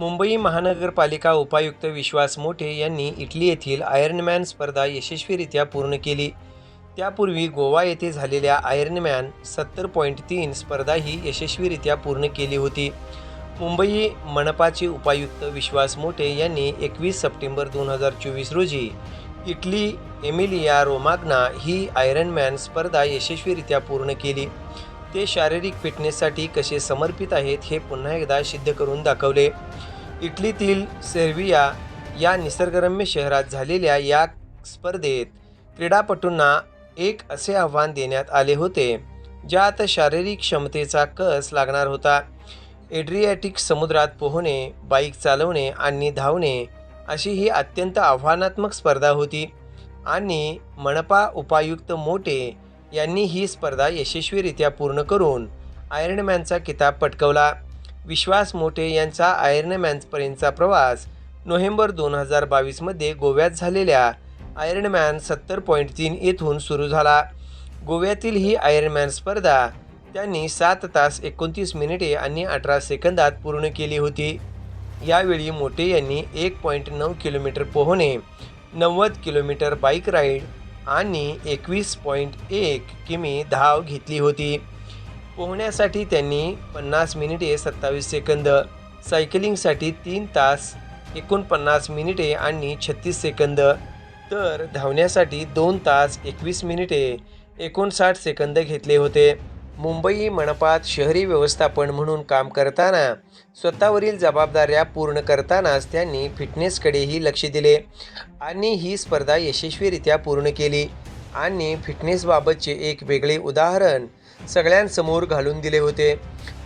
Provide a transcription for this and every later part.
मुंबई महानगरपालिका उपायुक्त विश्वास मोठे यांनी इटली येथील आयर्नमॅन स्पर्धा यशस्वीरित्या पूर्ण केली. त्यापूर्वी गोवा येथे झालेल्या आयर्नमॅन सत्तर पॉईंट तीन स्पर्धाही यशस्वीरित्या पूर्ण केली होती. मुंबई मनपाचे उपायुक्त विश्वास मोठे यांनी एकवीस सप्टेंबर दोन हजार चोवीस रोजी इटली एमिलिया रोमाग्ना ही आयर्नमॅन स्पर्धा यशस्वीरित्या पूर्ण केली. ते शारीरिक फिटनेससाठी कसे समर्पित आहेत हे पुन्हा एकदा सिद्ध करून दाखवले. इटलीतील सेर्विया या निसर्गरम्य शहरात झालेल्या या स्पर्धेत क्रीडापटूंना एक असे आव्हान देण्यात आले होते ज्यात शारीरिक क्षमतेचा कस लागणार होता. एड्रियाटिक समुद्रात पोहणे बाईक चालवणे आणि धावणे अशी ही अत्यंत आव्हानात्मक स्पर्धा होती. आणि मनपा उपायुक्त मोटे यांनी ही स्पर्धा यशस्वीरित्या पूर्ण करून आयर्नमॅनचा किताब पटकवला. विश्वास मोठे यांचा आयर्नमॅनपर्यंतचा प्रवास नोव्हेंबर दोन हजार बावीसमध्ये गोव्यात झालेल्या आयर्नमॅन सत्तर पॉईंट तीन येथून सुरू झाला. गोव्यातील ही आयर्नमॅन स्पर्धा त्यांनी सात तास एकोणतीस मिनिटे आणि अठरा सेकंदात पूर्ण केली होती. यावेळी मोटे यांनी एक पॉईंट नऊ किलोमीटर पोहणे नव्वद किलोमीटर बाईक राईड आणि एकवीस पॉईंट एक किमी धाव घेतली होती. पोहण्यासाठी त्यांनी पन्नास मिनिटे सत्तावीस सेकंद सायकलिंगसाठी तीन तास एकोणपन्नास मिनिटे आणि छत्तीस सेकंद तर धावण्यासाठी दोन तास एकवीस मिनिटे एकोणसाठ सेकंद घेतले होते. मुंबई मनपात शहरी व्यवस्थापन म्हणून काम करताना स्वतःवरील जबाबदाऱ्या पूर्ण करतानाच त्यांनी फिटनेसकडेही लक्ष दिले आणि ही स्पर्धा यशस्वीरित्या पूर्ण केली आणि फिटनेसबाबतचे एक वेगळे उदाहरण सगळ्यांसमोर घालून दिले होते.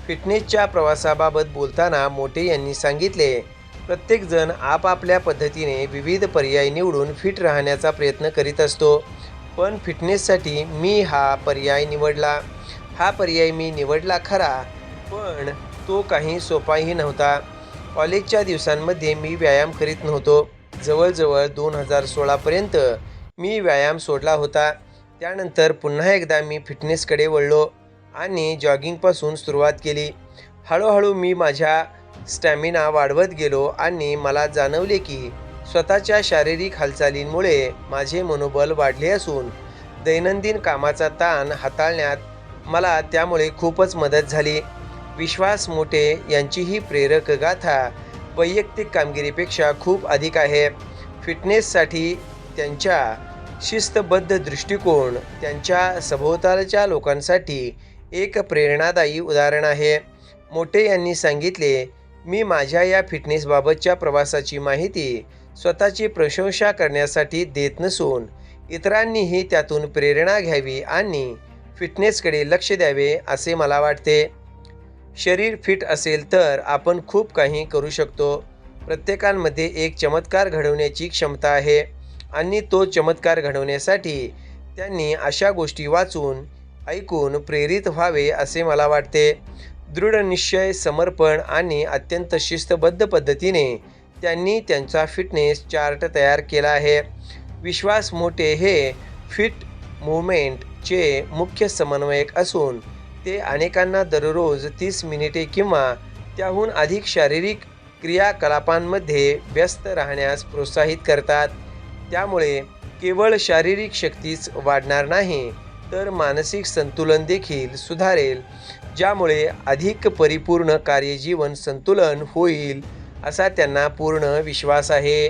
फिटनेसच्या प्रवासाबाबत बोलताना मोटे यांनी सांगितले प्रत्येकजण आपापल्या पद्धतीने विविध पर्याय निवडून फिट राहण्याचा प्रयत्न करीत असतो पण फिटनेससाठी मी हा पर्याय निवडला. हा पर्याय मी निवडला खरा पण तो काही सोपाही नव्हता. कॉलेजच्या दिवसांमध्ये मी व्यायाम करीत नव्हतो. जवळजवळ दोन हजार सोळापर्यंत मी व्यायाम सोडला होता. त्यानंतर पुन्हा एकदा मी फिटनेसकडे वळलो आणि जॉगिंगपासून सुरुवात केली. हळूहळू मी माझ्या स्टॅमिना वाढवत गेलो आणि मला जाणवले की स्वतःच्या शारीरिक हालचालींमुळे माझे मनोबल वाढले असून दैनंदिन कामाचा ताण हाताळण्यात मला त्यामुळे खूपच मदत झाली. विश्वास मोठे यांची ही प्रेरक गाथा वैयक्तिक कामगिरीपेक्षा खूप अधिक आहे. फिटनेससाठी त्यांच्या शिस्तबद्ध दृष्टिकोन त्यांच्या सभोवतालच्या लोकांसाठी एक प्रेरणादायी उदाहरण आहे. मोटे यांनी सांगितले मी माझ्या या फिटनेसबाबतच्या प्रवासाची माहिती स्वतःची प्रशंसा करण्यासाठी देत नसून इतरांनीही त्यातून प्रेरणा घ्यावी आणि फिटनेसकडे लक्ष द्यावे असे मला वाटते. शरीर फिट असेल तर आपण खूप काही करू शकतो. प्रत्येकांमध्ये एक चमत्कार घडवण्याची क्षमता आहे आणि तो चमत्कार घडवण्यासाठी त्यांनी अशा गोष्टी वाचून ऐकून प्रेरित व्हावे असे मला वाटते. दृढ निश्चय समर्पण आणि अत्यंत शिस्तबद्ध पद्धतीने त्यांनी त्यांचा फिटनेस चार्ट तयार केला आहे. विश्वास मोठे हे फिट चे मुख्य समन्वयक असून ते अनेकांना दररोज तीस मिनिटे किंवा त्याहून अधिक शारीरिक क्रियाकलापांमध्ये व्यस्त राहण्यास प्रोत्साहित करतात. त्यामुळे केवळ शारीरिक शक्तीच वाढणार नाही तर मानसिक संतुलन देखील सुधारेल ज्यामुळे अधिक परिपूर्ण कार्यजीवन संतुलन होईल असा त्यांना पूर्ण विश्वास आहे.